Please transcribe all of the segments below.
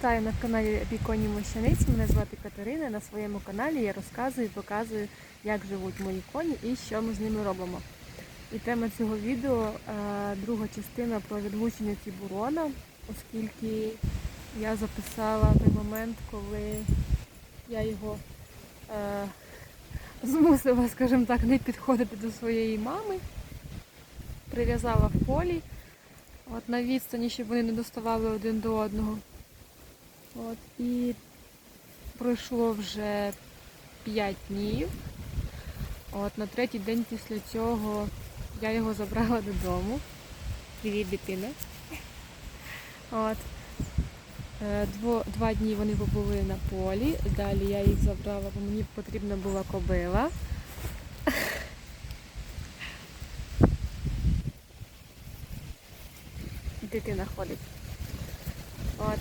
Вітаю на каналі Віконі Мощаниць. Мене звати Катерина. На своєму каналі я розказую і показую, як живуть мої коні і що ми з ними робимо. І тема цього відео е, друга частина про відлучення Тібурона, оскільки я записала той момент, коли я його е, змусила, скажімо так, не підходити до своєї мами. Прив'язала в полі. От на відстані, щоб вони не доставали один до одного. От, і пройшло вже 5 днів. От, на третій день після цього я його забрала додому. Привіт, дитина. От. Е, Дво, два дні вони побули на полі. Далі я їх забрала, бо мені потрібна була кобила. Дитина ходить. От.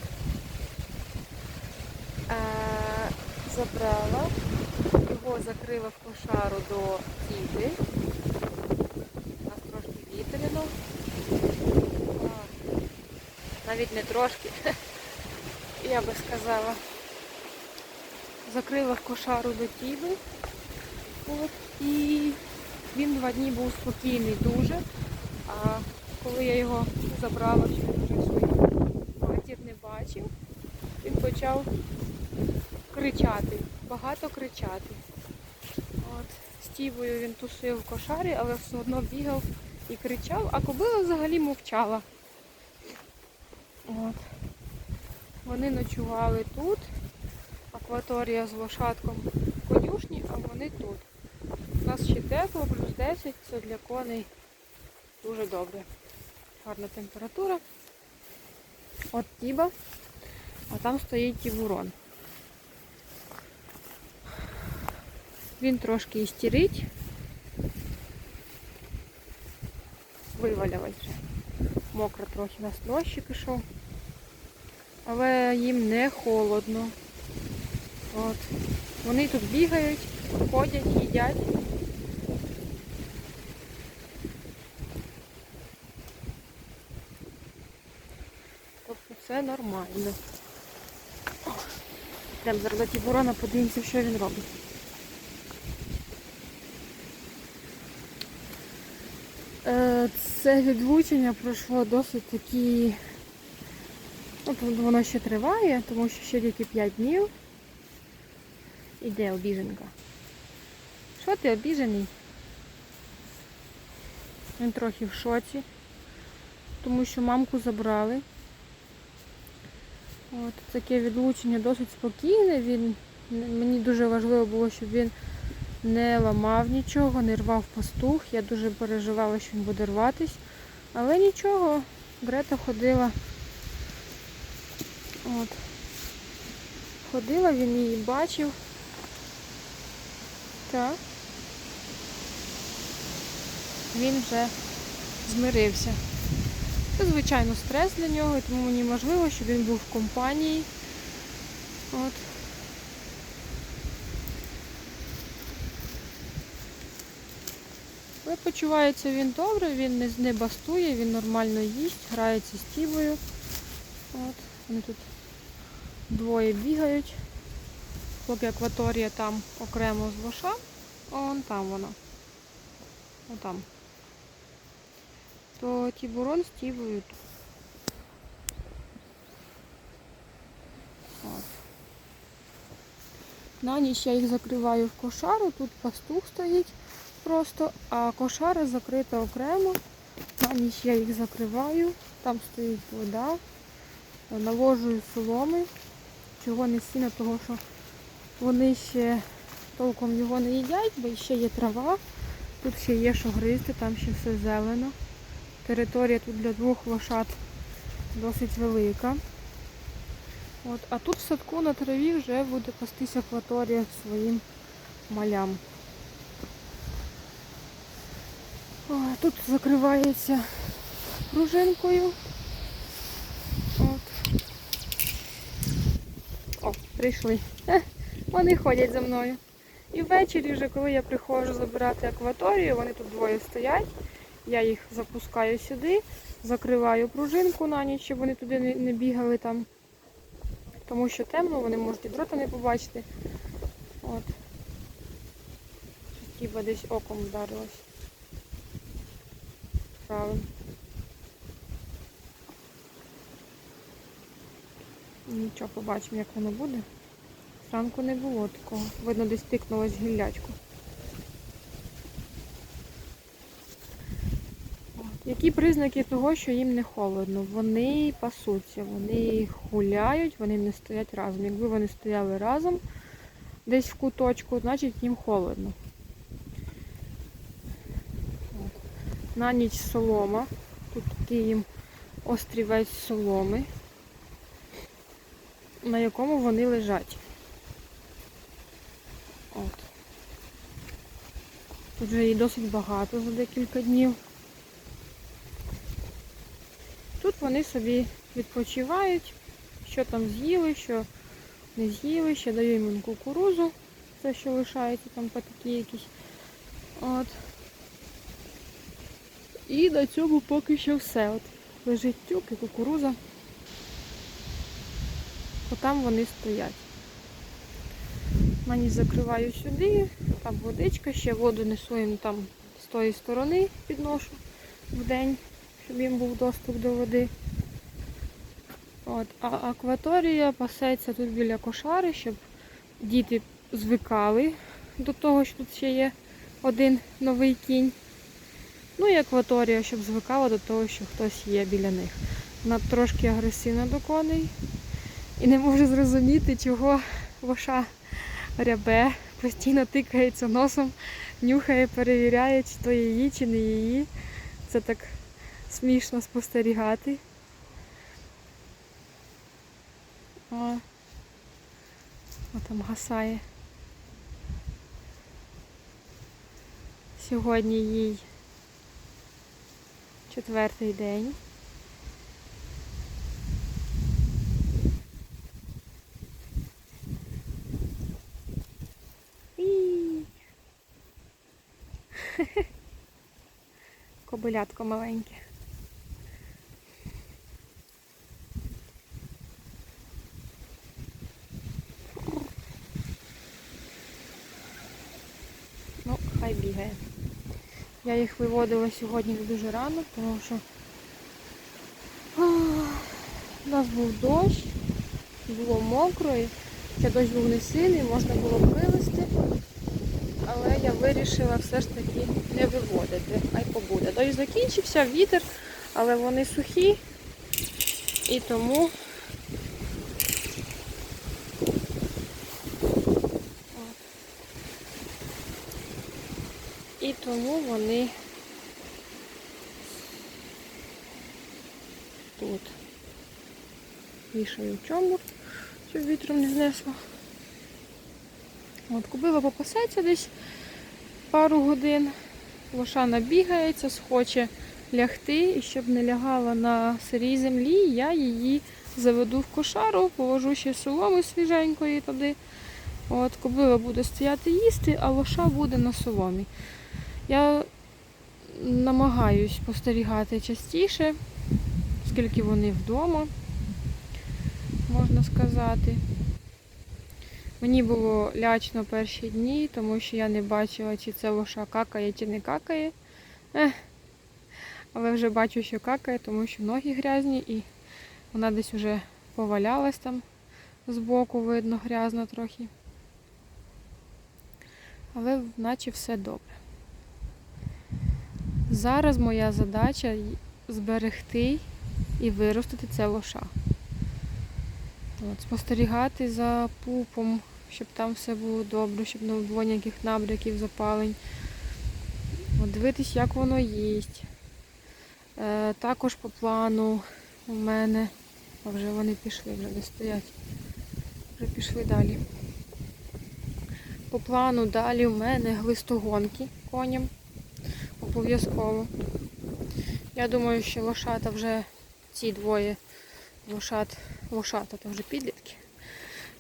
Е, забрала, його закрила в кошару до тіби. У нас трошки вітряно. Навіть не трошки, я би сказала. Закрила в кошару до тіби. От, і він два дні був спокійний дуже. А коли я його забрала, що він вже своїх матір не бачив, він почав кричати, багато кричати. От, Стівою він тусив в кошарі, але все одно бігав і кричав, а кобила взагалі мовчала. От. Вони ночували тут, акваторія з лошадком в конюшні, а вони тут. У нас ще тепло, плюс 10, це для коней дуже добре. Гарна температура. От тіба, а там стоїть тібурон. Він трошки істерить. Вивалялась вже. Мокро трохи на строщі пішов. Але їм не холодно. От. Вони тут бігають, ходять, їдять. Тобто це нормально. Йдемо зараз до Тібурона, подивимося, що він робить. Це відлучення пройшло досить такі. Ну, тут воно ще триває, тому що ще тільки 5 днів. Іде обіженка. Що ти обіжений? Він трохи в шоці, тому що мамку забрали. От, таке відлучення досить спокійне. Він, мені дуже важливо було, щоб він не ламав нічого, не рвав пастух. Я дуже переживала, що він буде рватись. Але нічого, Грета ходила. От. Ходила, він її бачив. Так. Він вже змирився. Це, звичайно, стрес для нього, тому мені важливо, щоб він був в компанії. От. Але почувається він добре, він не, не бастує, він нормально їсть, грається з тівою. От. Вони тут двоє бігають. Поки акваторія там окремо з лоша, он там вона. Отам. То тібурон з тівою. тут. На ніч я їх закриваю в кошару, тут пастух стоїть просто, а кошара закрита окремо. На ніч я їх закриваю, там стоїть вода, наложую соломи, чого не сіна, того що вони ще толком його не їдять, бо ще є трава, тут ще є що гризти, там ще все зелено. Територія тут для двох лошад досить велика. От, а тут в садку на траві вже буде пастись акваторія своїм малям. О, тут закривається пружинкою. От. О, прийшли. Вони ходять за мною. І ввечері, вже, коли я приходжу забирати акваторію, вони тут двоє стоять. Я їх запускаю сюди, закриваю пружинку на ніч, щоб вони туди не бігали там. тому що темно, вони можуть і дрота не побачити. От. Хіба десь оком вдарилось. Правильно. Нічого, побачимо, як воно буде. Зранку не було такого. Видно, десь тикнулось гіллячку. От. Які признаки того, що їм не холодно? Вони пасуться, вони гуляють, вони не стоять разом. Якби вони стояли разом десь в куточку, значить їм холодно. На ніч солома. Тут такий їм острівець соломи, на якому вони лежать. От. Тут вже її досить багато за декілька днів. Тут вони собі відпочивають, що там з'їли, що не з'їли, ще даю їм кукурузу, це що лишається, там патики якісь. От. І на цьому поки що все. От лежить тюк і кукуруза. Отам вони стоять. Ніч закриваю сюди, там водичка, ще воду несу їм там з тої сторони підношу в день, щоб їм був доступ до води. От, а акваторія пасеться тут біля кошари, щоб діти звикали до того, що тут ще є один новий кінь. Ну і акваторія, щоб звикала до того, що хтось є біля них. Вона трошки агресивна до коней і не може зрозуміти, чого воша рябе, постійно тикається носом, нюхає, перевіряє, чи то її, чи не її. Це так смішно спостерігати. О, О там гасає. Сьогодні їй четвертий день. Кобилятко маленьке. Ну, хай бігає. Я їх виводила сьогодні дуже рано, тому що у нас був дощ, було мокро, і ще дощ був не сильний, можна було вивезти. Але я вирішила все ж таки не виводити, а й побуде. Дощ закінчився, вітер, але вони сухі і тому тому вони тут. Вішаю чомур, щоб вітром не знесло. От, кубила попасеться десь пару годин. Лоша набігається, схоче лягти, і щоб не лягала на сирій землі, я її заведу в кошару, положу ще соломи свіженької туди. От, Кобила буде стояти їсти, а лоша буде на соломі. Я намагаюсь спостерігати частіше, оскільки вони вдома, можна сказати. Мені було лячно перші дні, тому що я не бачила, чи це лоша какає, чи не какає. Ех. Але вже бачу, що какає, тому що ноги грязні і вона десь вже повалялась там збоку, видно, грязно трохи. Але наче все добре. Зараз моя задача зберегти і виростити це лоша. От, спостерігати за пупом, щоб там все було добре, щоб не було ніяких набряків, запалень. От, дивитись, як воно їсть. Е, також по плану у мене, а вже вони пішли, вже не стоять. Вже пішли далі. По плану далі у мене глистогонки коням. Обов'язково. Я думаю, що лошата вже ці двоє лошат, лошата то вже підлітки,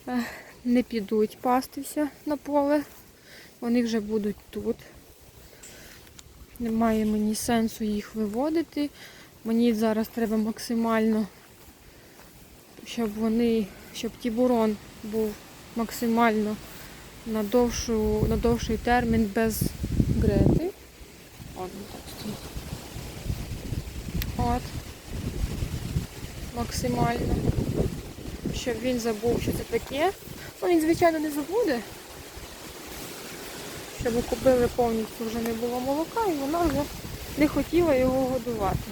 е, не підуть пастися на поле. Вони вже будуть тут. Немає мені сенсу їх виводити. Мені зараз треба максимально, щоб вони щоб тібурон був максимально на, довшу, на довший термін без грети. От так стоїть. От. Максимально. Щоб він забув, що це таке. Ну, він, звичайно, не забуде. Щоб купили повністю вже не було молока і вона вже не хотіла його годувати.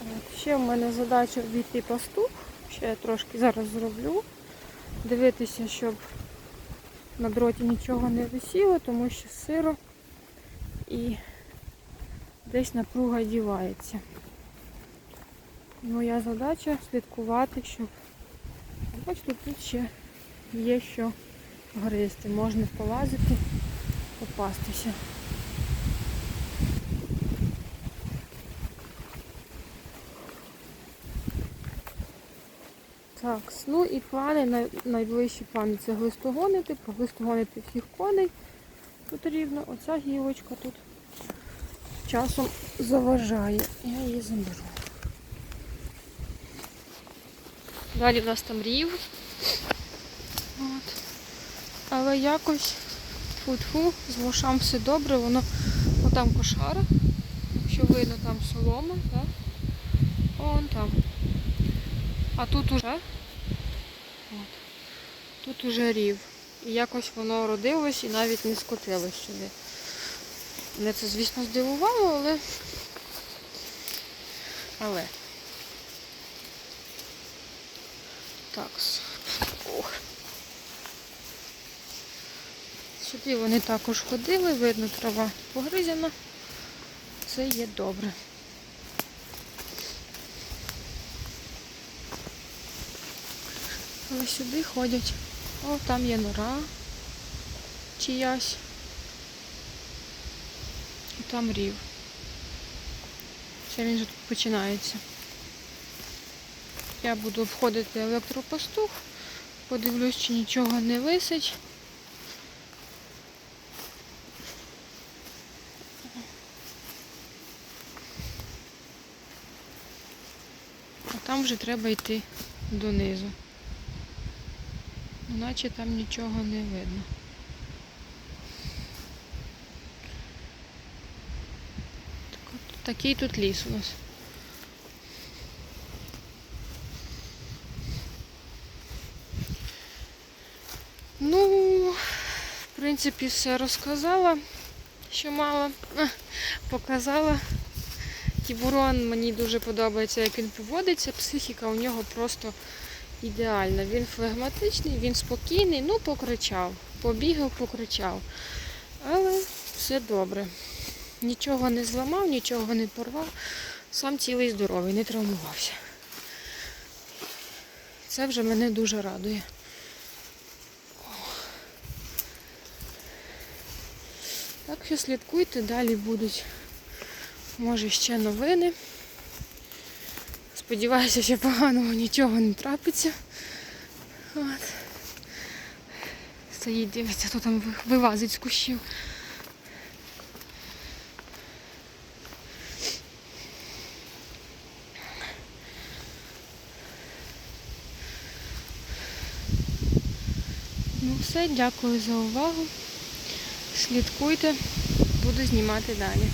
От, ще в мене задача ввійти пастух. Ще я трошки зараз зроблю. Дивитися, щоб на дроті нічого не висіло, тому що сиро і десь напруга дівається. Моя задача слідкувати, щоб бачите, тут ще є що гризти. Можна полазити, попастися. Так, ну і плани, най- найближчі плани це глистогонити, поглистогонити всіх коней потрібно. Оця гілочка тут часом заважає. Я її заберу. Далі в нас там рів. От. Але якось фу-фу, з вошам все добре, воно отам кошара. Якщо видно там солома, так? Вон там. А тут уже тут уже рів. І якось воно родилось і навіть не скотилось сюди. Мене це, звісно, здивувало, але. Але. Так. Ох. Сюди вони також ходили, видно, трава погризена. Це є добре. Але сюди ходять. О, там є нора чиясь. І там рів. Це він вже тут починається. Я буду входити електропастух, подивлюсь, чи нічого не висить. А там вже треба йти донизу. Наче там нічого не видно. Так от, такий тут ліс у нас. Ну, в принципі, все розказала, що мала, показала. Тібурон мені дуже подобається, як він поводиться. Психіка у нього просто ідеальна. Він флегматичний, він спокійний, ну покричав. Побігав, покричав. Але все добре. Нічого не зламав, нічого не порвав. Сам цілий здоровий, не травмувався. Це вже мене дуже радує. Так що слідкуйте, далі будуть, може, ще новини. Сподіваюся, що поганого нічого не трапиться. От. Стоїть, дивиться, хто там ви- вилазить з кущів. Ну все, дякую за увагу. Слідкуйте, буду знімати далі.